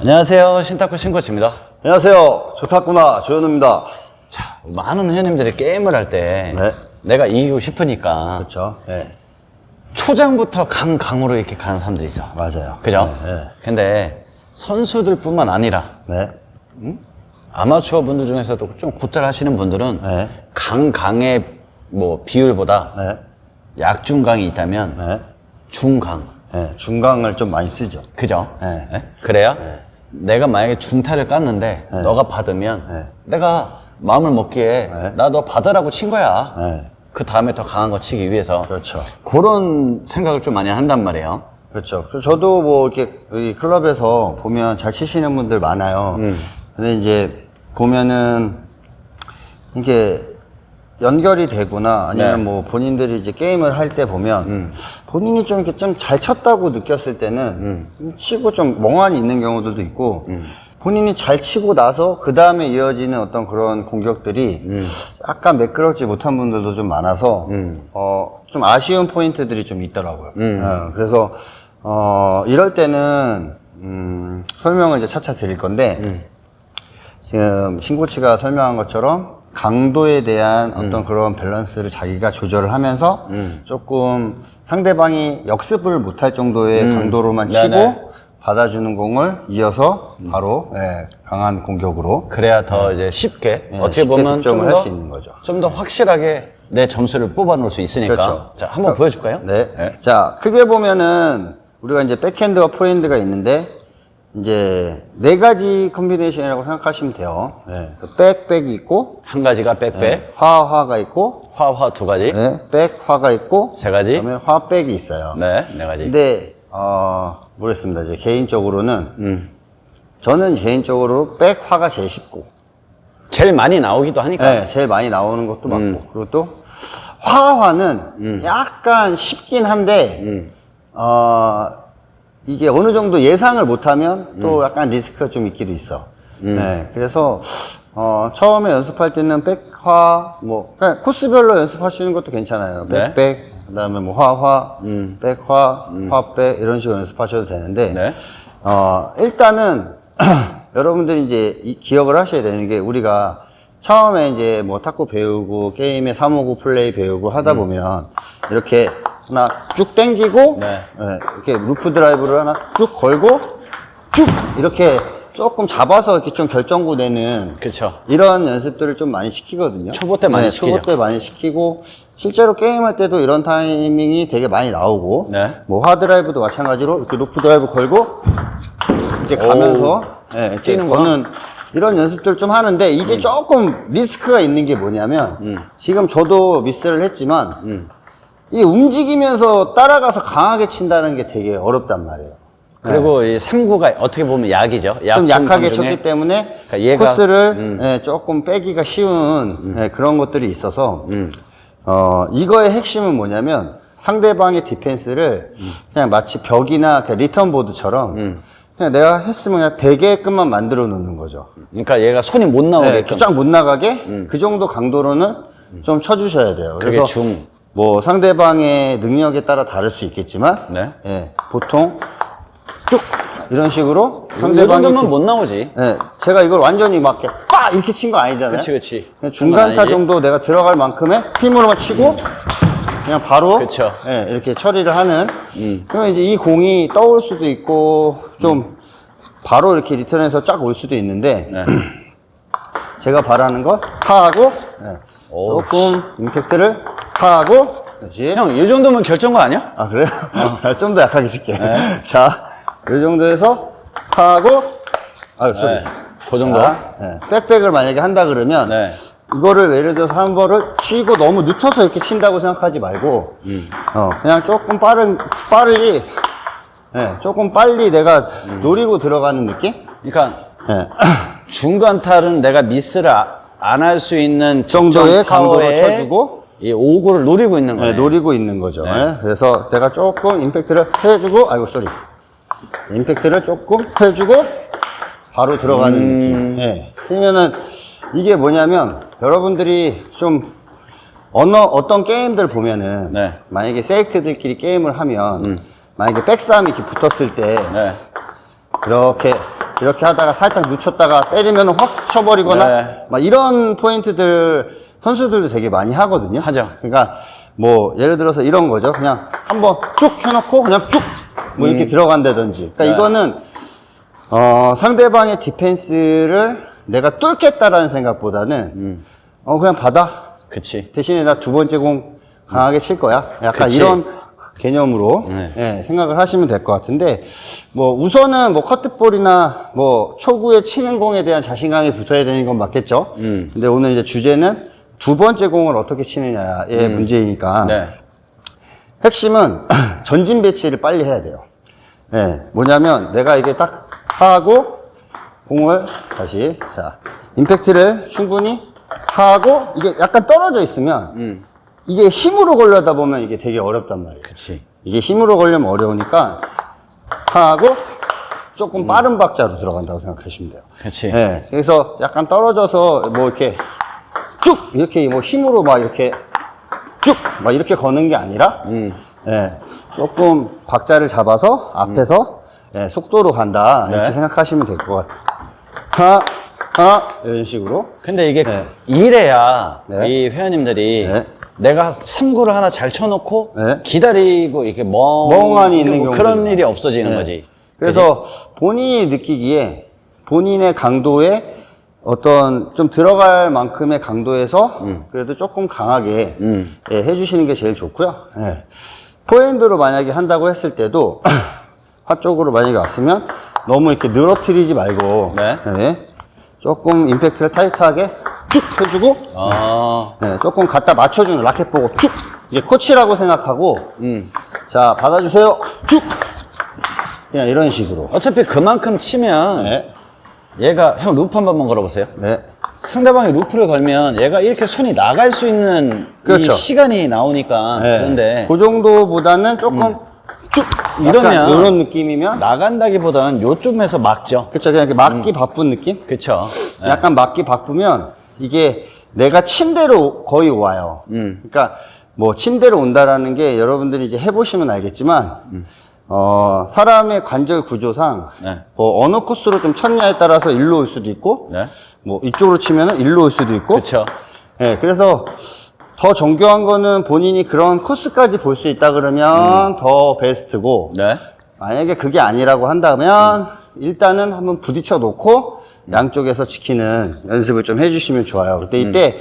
안녕하세요. 신타쿠 신코치입니다. 안녕하세요. 좋다구나 조현우입니다. 자, 많은 회원님들이 게임을 할 때 네. 내가 이기고 싶으니까 그렇죠. 네. 초장부터 강, 강으로 이렇게 가는 사람들이 있어. 맞아요. 그죠? 네, 네. 근데 선수들뿐만 아니라 네. 아마추어 분들 중에서도 좀 곧잘 하시는 분들은 네. 강, 강의 뭐 비율보다 네. 약중강이 있다면 네. 중강. 네. 중강을 좀 많이 쓰죠. 그죠? 네. 예? 그래야 내가 만약에 중타를 깠는데 너가 받으면 네. 내가 마음을 먹기에 네. 나너 받으라고 친 거야. 네. 그 다음에 더 강한 거 치기 위해서 그렇죠. 그런 생각을 좀 많이 한단 말이에요. 그렇죠. 그래서 저도 뭐 이렇게 여기 클럽에서 보면 잘 치시는 분들 많아요. 근데 이제 보면은 이게 연결이 되거나. 아니면 네. 뭐 본인들이 이제 게임을 할 때 보면 본인이 좀 이렇게 좀 잘 쳤다고 느꼈을 때는 치고 좀 멍하니 있는 경우들도 있고 본인이 잘 치고 나서 그 다음에 이어지는 어떤 그런 공격들이 약간 매끄럽지 못한 분들도 좀 많아서 어, 좀 아쉬운 포인트들이 좀 있더라고요. 어, 그래서 어, 이럴 때는 음, 설명을 이제 차차 드릴 건데 지금 신고치가 설명한 것처럼 강도에 대한 어떤 그런 밸런스를 자기가 조절을 하면서 조금 상대방이 역습을 못할 정도의 강도로만 치고 네네. 받아주는 공을 이어서 바로 예, 강한 공격으로 그래야 더 이제 쉽게 네, 어떻게 쉽게 보면 득점을 좀 할수 더 있는 거죠. 좀 더 확실하게 내 점수를 뽑아 놓을 수 있으니까. 그렇죠. 자, 한번 보여 줄까요? 네. 네. 자, 크게 보면은 우리가 이제 백핸드와 포핸드가 있는데 이제 네 가지 컨비네이션이라고 생각하시면 돼요. 네. 백, 백이 있고 한 가지가 백백, 네. 화, 화가 있고 화화 두 가지, 네. 백, 화가 있고 세 가지, 그다음에 화, 백이 있어요. 네, 네 가지. 근데 어, 모르겠습니다. 이제 개인적으로는 음. 저는 개인적으로 백, 화가 제일 쉽고 제일 많이 나오기도 하니까. 네, 제일 많이 나오는 것도 맞고 음. 그리고 또 화화는 약간 쉽긴 한데 음. 어, 이게 어느 정도 예상을 못하면 음. 또 약간 리스크가 좀 있기도 있어. 네, 그래서 어, 처음에 연습할 때는 백화 뭐 그냥 코스별로 연습하시는 것도 괜찮아요. 네. 백백 그다음에 뭐 화화, 음. 백화, 화백 이런 식으로 연습하셔도 되는데 네. 어, 일단은 여러분들이 이제 이- 기억을 하셔야 되는 게 우리가 처음에 이제 뭐 탁구 배우고 게임에 사무고 플레이 배우고 하다 보면 이렇게 하나 쭉 당기고 네. 예, 이렇게 루프 드라이브를 하나 쭉 걸고 쭉 이렇게 조금 잡아서 이렇게 좀 결정구 내는 그렇죠. 이런 연습들을 좀 많이 시키거든요. 초보 때 많이 네, 시키죠. 초보 때 많이 시키고 실제로 게임할 때도 이런 타이밍이 되게 많이 나오고 네. 뭐 하드라이브도 마찬가지로 이렇게 루프 드라이브 걸고 이제 가면서 예, 이렇게 뛰는구나. 거는 이런 연습들 좀 하는데 이게 음. 조금 리스크가 있는 게 뭐냐면 지금 저도 미스를 했지만 음. 이 움직이면서 따라가서 강하게 친다는 게 되게 어렵단 말이에요. 그리고 이 3구가 어떻게 보면 약이죠. 좀 약하게 쳤기 때문에 그러니까 얘가- 코스를 음. 예, 조금 빼기가 쉬운 예, 그런 것들이 있어서 음. 어, 이거의 핵심은 뭐냐면 상대방의 디펜스를 그냥 마치 벽이나 그냥 리턴 보드처럼 음. 그냥 내가 했으면 그냥 되게끔만 만들어 놓는 거죠. 그러니까 얘가 손이 못 네, 나오게끔. 쫙못 나가게 그 정도 강도로는 좀 쳐주셔야 돼요. 음. 그게 중. 뭐 상대방의 능력에 따라 다를 수 있겠지만 네. 예, 보통 쭉 이런 식으로 이 상대방이 정도면 못 나오지. 예, 제가 이걸 완전히 막 이렇게 빡 이렇게 친 거 아니잖아요. 그치. 그냥 중간타? 정도 내가 들어갈 만큼의 힘으로만 치고 그냥 바로 그쵸. 예, 이렇게 처리를 하는. 음. 그러면 이제 이 공이 떠올 수도 있고 좀 바로 이렇게 리턴해서 쫙 올 수도 있는데 네. 제가 바라는 건 타하고 예, 오, 조금 임팩트를 그렇지. 형, 이 정도면 결정거 아니야? 아 그래요? 어. 좀더 약하게 칠게. 네. 자, 이 정도에서 타하고 아유 소리. 네. 그 정도. 자, 예, 백백을 만약에 한다 그러면 네. 이거를 예를 들어서 한 번을 치고 너무 늦춰서 이렇게 친다고 생각하지 말고 음. 어, 그냥 조금 빠른 빠르게 예, 조금 빨리 내가 음. 노리고 들어가는 느낌? 그러니까 예. 중간타는 내가 미스를 안 할 수 있는 정도의 파워에 쳐주고 이 5구를 노리고 있는 예, 거네. 노리고 있는 거죠. 네. 예. 그래서 내가 조금 임팩트를 해주고 아이고 쏘리 임팩트를 조금 해주고 바로 들어가는 음. 느낌. 예. 그러면은 이게 뭐냐면 여러분들이 좀 어느 어떤 게임들 보면은 네. 만약에 세이크들끼리 게임을 하면 만약에 백싸움이 이렇게 붙었을 때 네. 이렇게 이렇게 하다가 살짝 늦췄다가 때리면 확 쳐버리거나 네. 막 이런 포인트들 선수들도 되게 많이 하거든요. 하죠. 그러니까 뭐 예를 들어서 이런 거죠. 그냥 한번 쭉 해놓고 그냥 쭉 뭐 이렇게 들어간다든지. 그러니까 네. 이거는 어, 상대방의 디펜스를 내가 뚫겠다라는 생각보다는 음. 어 그냥 받아 그치. 대신에 나 두 번째 공 강하게 칠 거야. 약간 그치. 이런 개념으로 네. 예, 생각을 하시면 될 것 같은데 뭐 우선은 뭐 커트볼이나 뭐 초구에 치는 공에 대한 자신감이 붙어야 되는 건 맞겠죠. 음. 근데 오늘 이제 주제는 두 번째 공을 어떻게 치느냐의 문제이니까 네. 핵심은 전진 배치를 빨리 해야 돼요. 예, 뭐냐면 내가 이게 딱 하고 공을 다시 자 임팩트를 충분히 하고 이게 약간 떨어져 있으면 음. 이게 힘으로 걸려다 보면 이게 되게 어렵단 말이에요. 그치. 이게 힘으로 걸려면 어려우니까 하고 조금 빠른 박자로 들어간다고 생각하시면 돼요. 그치. 예, 그래서 약간 떨어져서 뭐 이렇게 쭉 이렇게 뭐 힘으로 막 이렇게 쭉 막 이렇게 거는 게 아니라 음. 예, 조금 박자를 잡아서 앞에서 예, 속도로 간다 이렇게 네. 생각하시면 될 것 같아요. 하나, 하나 이런 식으로. 근데 이게 네. 이래야 네. 이 회원님들이 네. 내가 3구를 하나 잘 쳐놓고 네. 기다리고 이렇게 멍 멍하니 있는 경우 그런 일이 없어지는 네. 거지. 그래서 본인이 느끼기에 본인의 강도에 어떤 좀 들어갈 만큼의 강도에서 그래도 조금 강하게 음. 예, 해주시는 게 제일 좋고요. 예. 포핸드로 만약에 한다고 했을 때도 화 쪽으로 만약에 왔으면 너무 이렇게 늘어뜨리지 말고 네. 예. 조금 임팩트를 타이트하게 쭉 해주고 아, 예, 조금 갖다 맞춰주는 라켓 보고 쭉 이제 코치라고 생각하고 음. 자 받아주세요 쭉 그냥 이런 식으로 어차피 그만큼 치면 네. 얘가 형 루프 한 번만 걸어보세요. 네. 상대방이 루프를 걸면 얘가 이렇게 손이 나갈 수 있는 그렇죠. 이 시간이 나오니까 네. 그런데 그 정도보다는 조금 쭉 이러면 이러면 이런 느낌이면 나간다기보다는 요쯤에서 막죠. 그쵸 그냥 이렇게 맞기 바쁜 느낌 그쵸. 네. 약간 맞기 바쁘면 이게 내가 침대로 거의 와요 음. 그러니까 뭐 침대로 온다라는 게 여러분들이 이제 해보시면 알겠지만 어 사람의 관절 구조상 네. 뭐 어느 코스로 좀 쳤냐에 따라서 일로 올 수도 있고 네. 뭐 이쪽으로 치면은 일로 올 수도 있고 그쵸. 예, 그래서 더 정교한 거는 본인이 그런 코스까지 볼 수 있다 그러면 더 베스트고 네. 만약에 그게 아니라고 한다면 일단은 한번 부딪혀 놓고 양쪽에서 지키는 연습을 좀 해주시면 좋아요. 근데 이때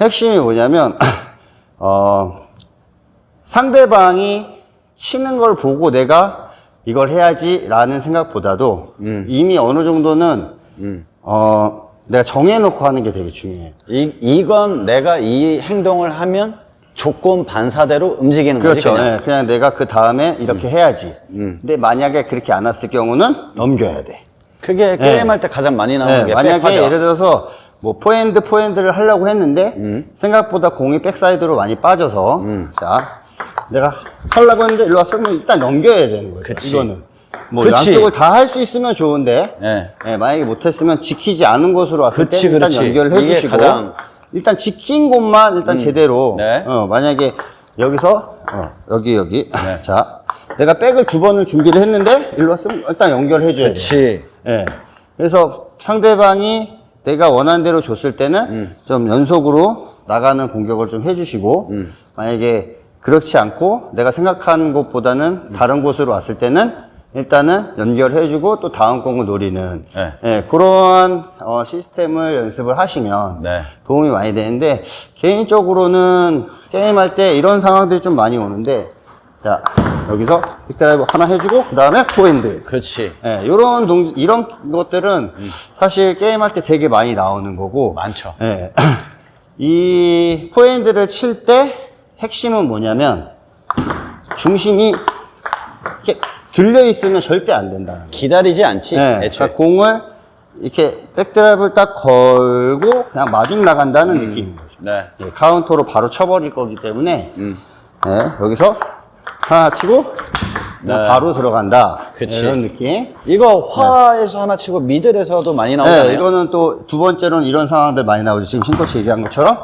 핵심이 뭐냐면 어, 상대방이 치는 걸 보고 내가 이걸 해야지라는 생각보다도 이미 어느 정도는 음. 어, 내가 정해놓고 하는 게 되게 중요해요. 이, 이건 내가 이 행동을 하면 조건 반사대로 움직이는 거지. 그렇죠. 그냥. 예, 그냥 내가 그 다음에 이렇게 해야지. 근데 만약에 그렇게 안 왔을 경우는 넘겨야 돼. 그게 게임할 때 가장 많이 나오는 예, 게 만약에 백화죠. 예를 들어서 뭐 포핸드 포핸드를 하려고 했는데 생각보다 공이 백사이드로 많이 빠져서 자 내가 하려고 했는데 일로 왔으면 일단 넘겨야 되는 거예요. 그치. 이거는 뭐 그치. 양쪽을 다 할 수 있으면 좋은데 예. 예, 만약에 못했으면 지키지 않은 곳으로 왔을 그치, 때 일단 그렇지. 연결을 이게 해주시고 가장- 일단 지킨 곳만 일단 제대로 네. 어, 만약에 여기서 어, 여기 여기 네. 자 내가 백을 두 번을 준비를 했는데 일로 왔으면 일단 연결해 줘야 돼. 그렇지. 예. 그래서 상대방이 내가 원하는 대로 줬을 때는 음. 좀 연속으로 나가는 공격을 좀 해주시고 음. 만약에 그렇지 않고 내가 생각하는 곳보다는 음. 다른 곳으로 왔을 때는 일단은 연결해주고 또 다음 공을 노리는 네. 예, 그러한 어, 시스템을 연습을 하시면 네. 도움이 많이 되는데 개인적으로는 게임할 때 이런 상황들이 좀 많이 오는데 자 여기서 빅드라이브 하나 해주고 그 다음에 포핸드 그렇지. 예, 요런 동, 이런 것들은 사실 게임할 때 되게 많이 나오는 거고. 많죠. 예. 이 포핸드를 칠 때 핵심은 뭐냐면 중심이 이렇게 들려 있으면 절대 안 된다는 거예요. 기다리지 않지. 예, 애초에. 그러니까 공을 이렇게 백드라이브를 딱 걸고 그냥 마중 나간다는 느낌인 거죠. 네. 예, 카운터로 바로 쳐버릴 거기 때문에 음. 예, 여기서 하나 치고 그냥 네. 바로 들어간다. 그치. 이런 느낌. 이거 화에서 하나 치고 미들에서도 많이 나오잖아요. 네, 이거는 또 두 번째로는 이런 상황들 많이 나오죠. 지금 신코치 얘기한 것처럼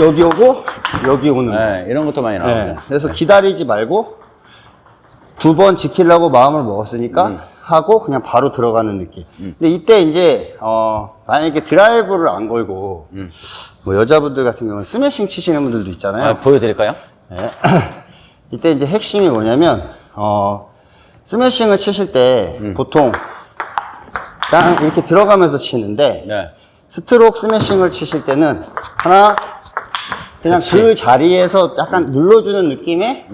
여기 오고 여기 오는 거. 네, 이런 것도 많이 나오고. 네, 그래서 기다리지 말고 두 번 지키려고 마음을 먹었으니까 하고 그냥 바로 들어가는 느낌. 근데 이때 이제 어 만약에 드라이브를 안 걸고 뭐 여자분들 같은 경우는 스매싱 치시는 분들도 있잖아요. 아, 보여드릴까요? 네. 이때 이제 핵심이 뭐냐면 어 스매싱을 치실 때 보통 딱 이렇게 들어가면서 치는데 네. 스트로크 스매싱을 치실 때는 하나 그냥 그 자리에서 약간 눌러주는 느낌의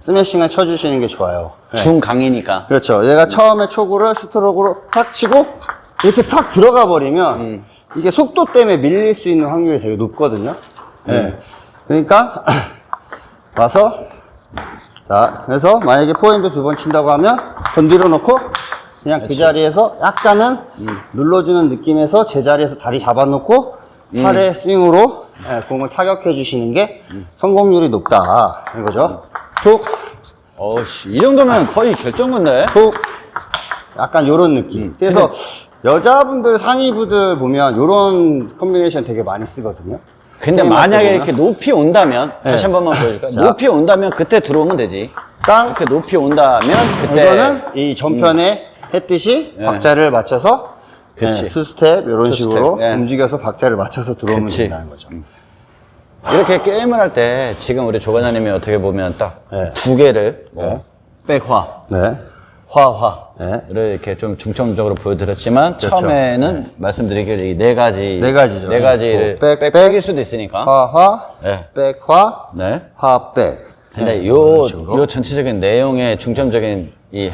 스매싱을 쳐주시는 게 좋아요. 네. 중강이니까. 그렇죠. 얘가 처음에 초구를 스트로크로 탁 치고 이렇게 탁 들어가 버리면 이게 속도 때문에 밀릴 수 있는 확률이 되게 높거든요. 네. 그러니까 와서 자 그래서 만약에 포핸드 두 번 친다고 하면 건드려 놓고 그냥 그 자리에서 약간은 눌러주는 느낌에서 제자리에서 다리 잡아놓고 팔의 스윙으로 예, 공을 타격해 주시는 게 성공률이 높다. 이거죠. 툭. 어씨, 이 정도면 거의 결정건데? 툭. 약간 요런 느낌. 그래서 여자분들 상의부들 보면 요런 컨비네이션 되게 많이 쓰거든요 근데 만약에 때 이렇게 높이 온다면, 다시 네. 한 번만 보여줄까요? 자. 높이 온다면 그때 들어오면 되지. 땅 이렇게 높이 온다면 그때. 이거는 이 전편에 했듯이 네. 박자를 맞춰서 그치. 네, 투스텝 이런 투스텝, 식으로 예. 움직여서 박자를 맞춰서 들어오면 그치. 된다는 거죠 이렇게 게임을 할 때 지금 우리 조과장님이 어떻게 보면 딱 네. 두 개를 뭐 네. 백화, 네. 화화 네. 를 이렇게 좀 중점적으로 보여드렸지만 처음에는 말씀드리길 이 네 가지 네 가지죠. 네 가지를 뭐 백, 백, 백, 백일 수도 있으니까 화화 네. 백화 네. 화백 근데 네, 요. 요 전체적인 내용의 중점적인 이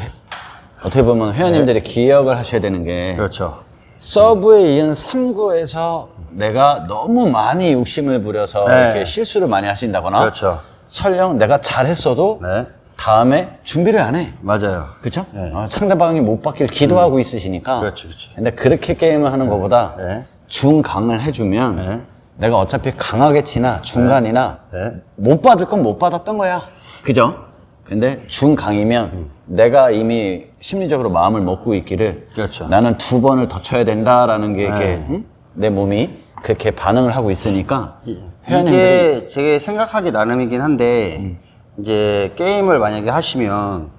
어떻게 보면 회원님들이 기억을 하셔야 되는 게 그렇죠 서브에 이은 3구에서 내가 너무 많이 욕심을 부려서 네. 이렇게 실수를 많이 하신다거나 그렇죠 설령 내가 잘했어도 네 다음에 준비를 안 해. 맞아요 그죠? 네. 어, 상대방이 못 받길 기도하고 있으시니까. 그렇지, 그렇지. 근데 그렇게 게임을 하는 것보다 네. 중강을 해주면 네. 내가 어차피 강하게 치나 중간이나 네. 못 받을 건 못 받았던 거야. 그죠? 근데 중강이면 음. 내가 이미 심리적으로 마음을 먹고 있기를 그렇죠. 나는 두 번을 더 쳐야 된다라는 게 이렇게 네. 응? 내 몸이 그렇게 반응을 하고 있으니까 이- 회원님들이 이게 제 생각하기 나름이긴 한데 이제 게임을 만약에 하시면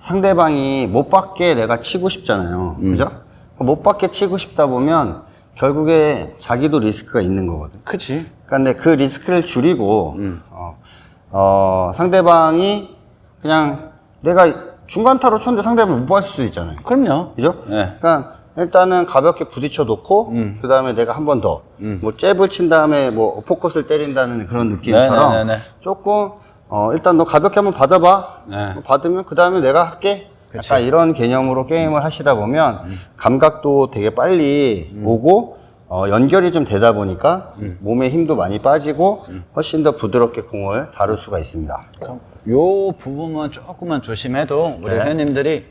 상대방이 못 받게 내가 치고 싶잖아요. 그죠? 못 받게 치고 싶다 보면 결국에 자기도 리스크가 있는 거거든. 그치 그러니까 근데 그 리스크를 줄이고 어, 어, 상대방이 그냥 내가 중간타로 쳤는데 상대방이 못 받을 수 있잖아요. 그럼요. 그죠? 네. 그러니까 일단은 가볍게 부딪혀 놓고 그 다음에 내가 한 번더뭐 잽을 친 다음에 뭐 포커스를 때린다는 그런 느낌처럼 네네네네. 조금 어 일단 너 가볍게 한번 받아봐 네. 뭐 받으면 그 다음에 내가 할게 그치. 약간 이런 개념으로 게임을 하시다 보면 감각도 되게 빨리 오고 어, 연결이 좀 되다 보니까 몸에 힘도 많이 빠지고 훨씬 더 부드럽게 공을 다룰 수가 있습니다. 요 부분만 조금만 조심해도 우리 네. 회원님들이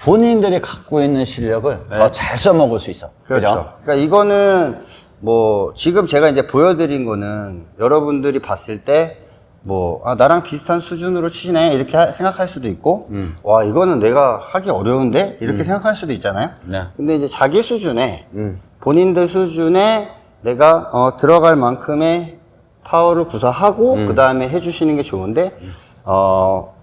본인들이 갖고 있는 실력을 더잘 써먹을 수 있어. 그렇죠. 그죠? 그러니까 이거는 뭐 지금 제가 이제 보여드린 거는 여러분들이 봤을 때 뭐 아, 나랑 비슷한 수준으로 치시네 이렇게 하- 생각할 수도 있고 음. 와 이거는 내가 하기 어려운데 이렇게 생각할 수도 있잖아요. 네. 근데 이제 자기 수준에 음. 본인들 수준에 내가 어, 들어갈 만큼의 파워를 구사하고 그 다음에 해주시는 게 좋은데 어,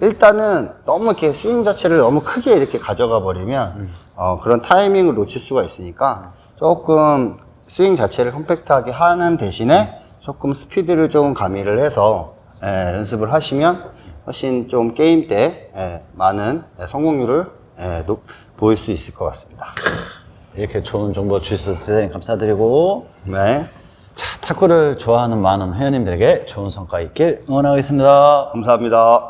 일단은 너무 이렇게 스윙 자체를 너무 크게 이렇게 가져가 버리면 어, 그런 타이밍을 놓칠 수가 있으니까 조금 스윙 자체를 컴팩트하게 하는 대신에 조금 스피드를 좀 가미를 해서 예, 연습을 하시면 훨씬 좀 게임 때 예, 많은 예, 성공률을 예, 높- 보일 수 있을 것 같습니다. 이렇게 좋은 정보 주셔서 대단히 감사드리고 네. 자, 탁구를 좋아하는 많은 회원님들에게 좋은 성과 있길 응원하겠습니다. 감사합니다.